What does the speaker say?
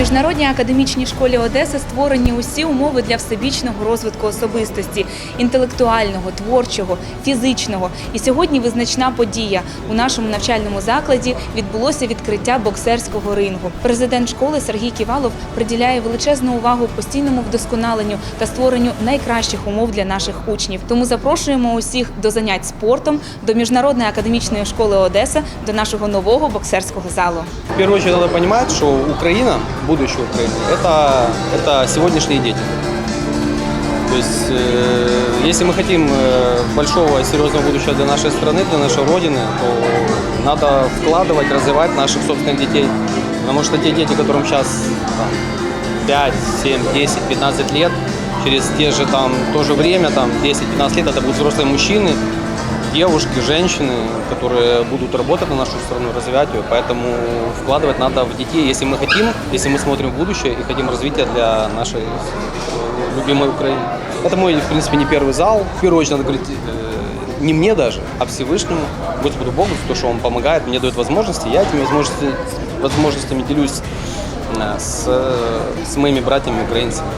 Міжнародній академічній школі Одеси створені усі умови для всебічного розвитку особистості, інтелектуального, творчого, фізичного. І сьогодні визначна подія у нашому навчальному закладі відбулося відкриття боксерського рингу. Президент школи Сергій Ківалов приділяє величезну увагу постійному вдосконаленню та створенню найкращих умов для наших учнів. Тому запрошуємо усіх до занять спортом, до міжнародної академічної школи Одеса, до нашого нового боксерського залу. В первую очередь надо понимать, что Украина, будущее Украины, это, это сегодняшние дети. То есть, э, если мы хотим э, большого и серьезного будущего для нашей страны, для нашей Родины, то надо вкладывать, развивать наших собственных детей. Потому что те дети, которым сейчас там, 5, 7, 10, 15 лет, через те же там, то же время, там, 10-15 лет, это будут взрослые мужчины, девушки, женщины, которые будут работать на нашу страну, развивать ее. Поэтому вкладывать надо в детей, если мы хотим, если мы смотрим в будущее и хотим развития для нашей э, любимой Украины. Это мой, в принципе, не первый зал. В первую очередь надо говорить э, не мне даже, а Всевышнему, Господу Богу, за то, что Он помогает, мне дает возможности. Я этими возможностями, возможностями делюсь э, с, с моими братьями украинцами.